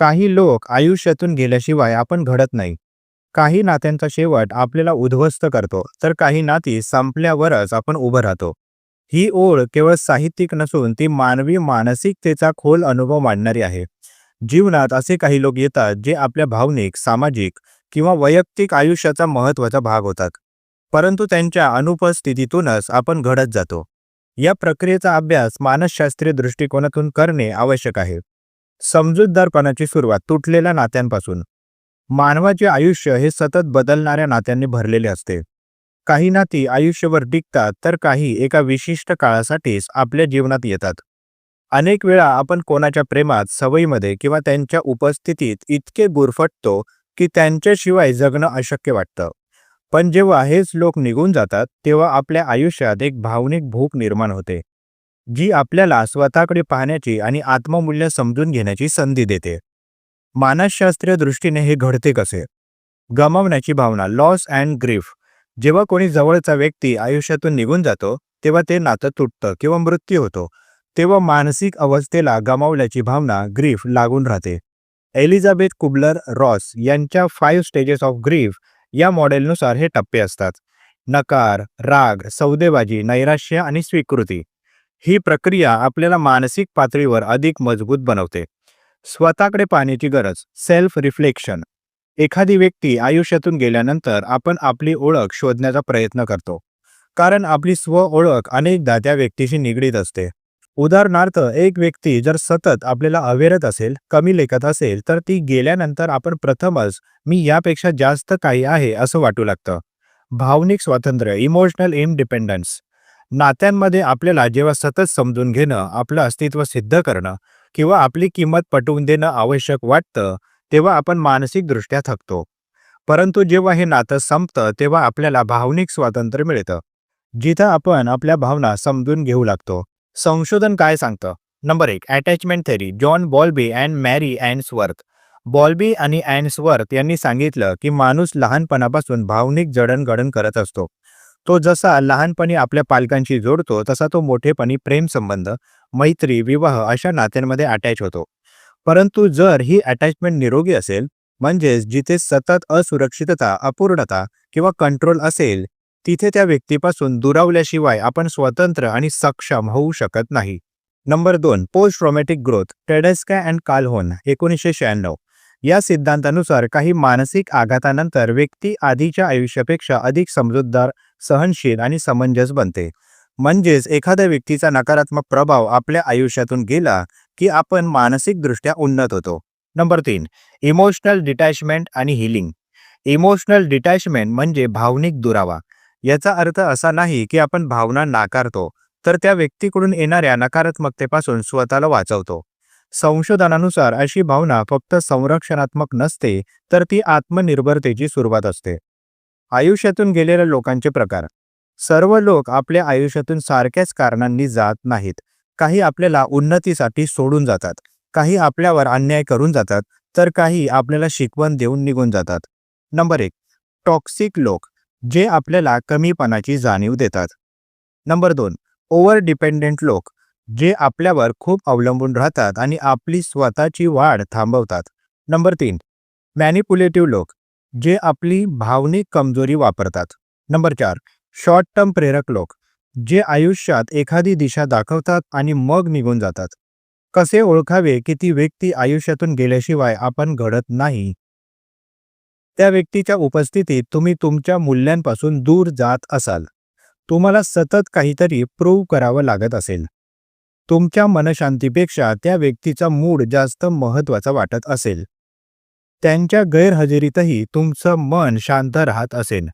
काही लोक आयुष्यातून गेल्याशिवाय आपण घडत नाही. काही नात्यांचा शेवट आपल्याला उद्ध्वस्त करतो तर काही नाती संपल्यावरच आपण उभं राहतो. ही ओळ केवळ साहित्यिक नसून ती मानवी मानसिकतेचा खोल अनुभव मांडणारी आहे. जीवनात असे काही लोक येतात जे आपल्या भावनिक सामाजिक किंवा वैयक्तिक आयुष्याचा महत्त्वाचा भाग होतात. परंतु त्यांच्या अनुपस्थितीतूनच आपण घडत जातो. या प्रक्रियेचा अभ्यास मानसशास्त्रीय दृष्टिकोनातून करणे आवश्यक आहे. समजूतदारपणाची सुरुवात तुटलेल्या नात्यांपासून. मानवाचे आयुष्य हे सतत बदलणाऱ्या नात्यांनी भरलेले असते. काही नाती आयुष्यभर टिकतात तर काही एका विशिष्ट काळासाठीच आपल्या जीवनात येतात. अनेक वेळा आपण कोणाच्या प्रेमात सवयीमध्ये किंवा त्यांच्या उपस्थितीत इतके गुरफटतो की त्यांच्याशिवाय जगणं अशक्य वाटतं. पण जेव्हा हेच लोक निघून जातात तेव्हा आपल्या आयुष्यात एक भावनिक भूक निर्माण होते. जी आपल्याला स्वतःकडे पाहण्याची आणि आत्ममूल्य समजून घेण्याची संधी देते. मानसशास्त्रीय दृष्टीने हे घडते कसे? गमावण्याची भावना लॉस अँड ग्रीफ जेव्हा कोणी जवळचा व्यक्ती आयुष्यातून निघून जातो तेव्हा ते नातं तुटतं किंवा मृत्यू होतो. तेव्हा मानसिक अवस्थेला गमावल्याची भावना ग्रीफ लागून राहते. एलिझाबेथ कुबलर रॉस यांच्या फाईव्ह स्टेजेस ऑफ ग्रीफ या मॉडेलनुसार हे टप्पे असतात. नकार राग सौदेबाजी नैराश्य आणि स्वीकृती. ही प्रक्रिया आपल्याला मानसिक पातळीवर अधिक मजबूत बनवते. स्वतःकडे पाहण्याची गरज सेल्फ रिफ्लेक्शन एखादी व्यक्ती आयुष्यातून गेल्यानंतर आपण आपली ओळख शोधण्याचा प्रयत्न करतो. कारण आपली स्व ओळख अनेकदा त्या व्यक्तीशी निगडीत असते. उदाहरणार्थ एक व्यक्ती जर सतत आपल्याला अवेरत असेल कमी लेखत असेल तर ती गेल्यानंतर आपण प्रथमच मी यापेक्षा जास्त काही आहे असं वाटू लागतं. भावनिक स्वातंत्र्य इमोशनल इनडिपेंडन्स नात्यांमध्ये आपल्याला जेव्हा सतत समजून घेणं आपलं अस्तित्व सिद्ध करणं किंवा आपली किंमत पटवून देणं आवश्यक वाटतं तेव्हा आपण मानसिकदृष्ट्या थकतो. परंतु जेव्हा हे नातं संपतं तेव्हा आपल्याला भावनिक स्वातंत्र्य मिळतं. जिथं आपण आपल्या भावना समजून घेऊ लागतो. संशोधन काय सांगतं? नंबर एक attachment theory John Bowlby and Mary Ainsworth Bowlby आणि अँड्सवर्थ यांनी सांगितलं की माणूस लहानपणापासून भावनिक जडणघडण करत असतो. तो जसा लहानपणी आपल्या पालकांशी जोडतो तसा तो मोठेपणी प्रेमसंबंध मैत्री विवाह अशा नात्यांमध्ये अटॅच होतो. परंतु जर ही अटॅचमेंट निरोगी असेल म्हणजेच जिथे सतत असुरक्षितता अपूर्णता किंवा कंट्रोल असेल तिथे त्या व्यक्तीपासून दुरावल्याशिवाय आपण स्वतंत्र आणि सक्षम होऊ शकत नाही. नंबर दोन post traumatic growth Tedeschi and Calhoun एकोणीसशे शहाण्णव. या सिद्धांतानुसार काही मानसिक आघातानंतर व्यक्ती आधीच्या आयुष्यापेक्षा अधिक समजूतदार सहनशील आणि समंजस बनते. म्हणजेच एखाद्या व्यक्तीचा नकारात्मक प्रभाव आपल्या आयुष्यातून गेला की आपण मानसिकदृष्ट्या उन्नत होतो. नंबर तीन इमोशनल डिटॅचमेंट आणि हिलिंग. इमोशनल डिटॅचमेंट म्हणजे भावनिक दुरावा. याचा अर्थ असा नाही की आपण भावना नाकारतो तर त्या व्यक्तीकडून येणाऱ्या नकारात्मकतेपासून स्वतःला वाचवतो. संशोधनानुसार अशी भावना फक्त संरक्षणात्मक नसते तर ती आत्मनिर्भरतेची सुरुवात असते. आयुष्यातून गेलेल्या लोकांचे प्रकार. सर्व लोक आपल्या आयुष्यातून सारख्याच कारणांनी जात नाहीत. काही आपल्याला उन्नतीसाठी सोडून जातात. काही आपल्यावर अन्याय करून जातात. तर काही आपल्याला शिकवण देऊन निघून जातात. नंबर एक टॉक्सिक लोक जे आपल्याला कमीपणाची जाणीव देतात. नंबर दोन ओव्हर डिपेंडेंट लोक जे आपल्यावर खूप अवलंबून राहतात आणि आपली स्वतःची वाढ थांबवतात. नंबर तीन मॅनिपुलेटिव्ह लोक जे आपली भावनिक कमजोरी वापरतात. नंबर चार शॉर्ट टर्म प्रेरक लोक जे आयुष्यात एखादी दिशा दाखवतात आणि मग निघून जातात. कसे ओळखावे की ती व्यक्ती आयुष्यातून गेल्याशिवाय आपण घडत नाही? त्या व्यक्तीच्या उपस्थितीत तुम्ही तुमच्या मूल्यांपासून दूर जात असाल. तुम्हाला सतत काहीतरी प्रूव्ह करावं लागत असेल. तुमच्या मनशांतीपेक्षा त्या व्यक्तीचा मूड जास्त महत्त्वाचा वाटत असेल. त्यांच्या गैरहजेरीतही तुमचं मन शांत राहत असेल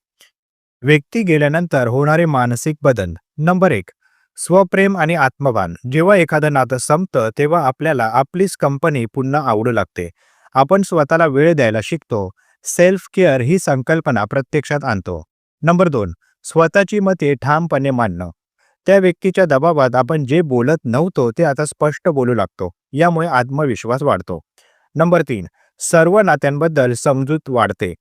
व्यक्ती गेल्यानंतर होणारे मानसिक बदल. नंबर एक स्वप्रेम आणि आत्मभान. जेव्हा एखादं नातं संपतं तेव्हा आपल्याला आपलीच कंपनी पुन्हा आवडू लागते. आपण स्वतःला वेळ द्यायला शिकतो. सेल्फ केअर ही संकल्पना प्रत्यक्षात आणतो. नंबर दोन स्वतःची मते ठामपणे मांडणं. त्या व्यक्तीच्या दबावात आपण जे बोलत नव्हतो ते आता स्पष्ट बोलू लागतो. यामुळे आत्मविश्वास वाढतो. नंबर तीन सर्व नात्यांबद्दल समजूत वाढते.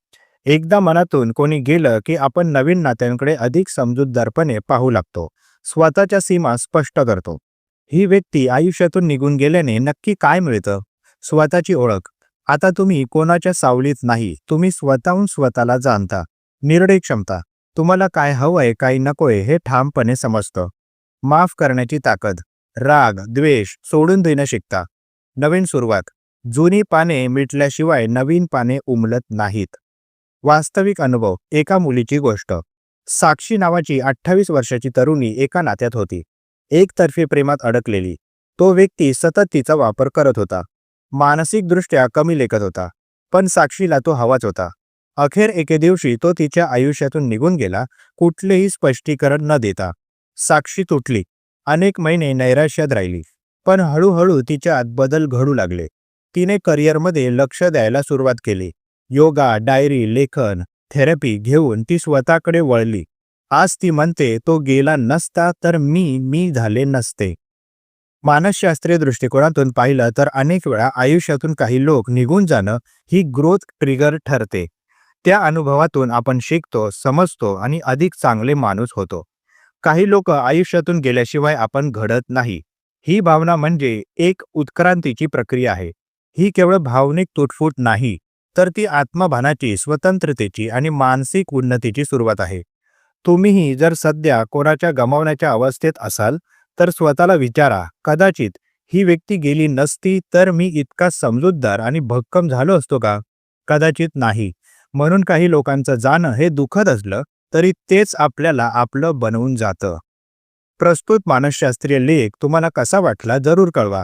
एकदा मनातून कोणी गेलं की आपण नवीन नात्यांकडे अधिक समजूतदारपणे पाहू लागतो. स्वतःच्या सीमा स्पष्ट करतो. ही व्यक्ती आयुष्यातून निघून गेल्याने नक्की काय मिळतं? स्वतःची ओळख. आता तुम्ही कोणाच्या सावलीत नाही तुम्ही स्वतःहून स्वतःला जाणता. निर्णय क्षमता. तुम्हाला काय हवंय काय नकोय हे ठामपणे समजतं. माफ करण्याची ताकद. राग द्वेष सोडून देणं शिकता. नवीन सुरुवात. जुनी पाने मिटल्याशिवाय नवीन पाने उमलत नाहीत. वास्तविक अनुभव एका मुलीची गोष्ट. साक्षी नावाची अठ्ठावीस वर्षाची तरुणी एका नात्यात होती. एकतर्फी प्रेमात अडकलेली. तो व्यक्ती सतत तिचा वापर करत होता. मानसिकदृष्ट्या कमी लेखत होता. पण साक्षीला तो हवाच होता. अखेर एके दिवशी तो तिच्या आयुष्यातून निघून गेला कुठलेही स्पष्टीकरण न देता. साक्षी तुटली. अनेक महिने नैराश्यात राहिली. पण हळूहळू तिच्यात बदल घडू लागले. तिने करिअरमध्ये लक्ष द्यायला सुरुवात केली. योगा डायरी लेखन थेरपी घेऊन ती स्वतःकडे वळली. आज ती म्हणते तो गेला नसता तर मी मी झाले नसते. मानसशास्त्रीय दृष्टिकोनातून पाहिलं तर अनेक वेळा आयुष्यातून काही लोक निघून जाणं ही ग्रोथ ट्रिगर ठरते. त्या अनुभवातून आपण शिकतो समजतो आणि अधिक चांगले माणूस होतो. काही लोक आयुष्यातून गेल्याशिवाय आपण घडत नाही. ही भावना म्हणजे एक उत्क्रांतीची प्रक्रिया आहे. ही केवळ भावनिक तुटफूट नाही तर ती आत्मभानाची स्वतंत्रतेची आणि मानसिक उन्नतीची सुरुवात आहे. तुम्हीही जर सध्या कोणाच्या गमावण्याच्या अवस्थेत असाल तर स्वतःला विचारा कदाचित ही व्यक्ती गेली नसती तर मी इतका समजूतदार आणि भक्कम झालो असतो का? कदाचित नाही. म्हणून काही लोकांचं जाणं हे दुःखद असलं तरी तेच आपल्याला आपलं बनवून जातं. प्रस्तुत मानसशास्त्रीय लेख तुम्हाला कसा वाटला जरूर कळवा.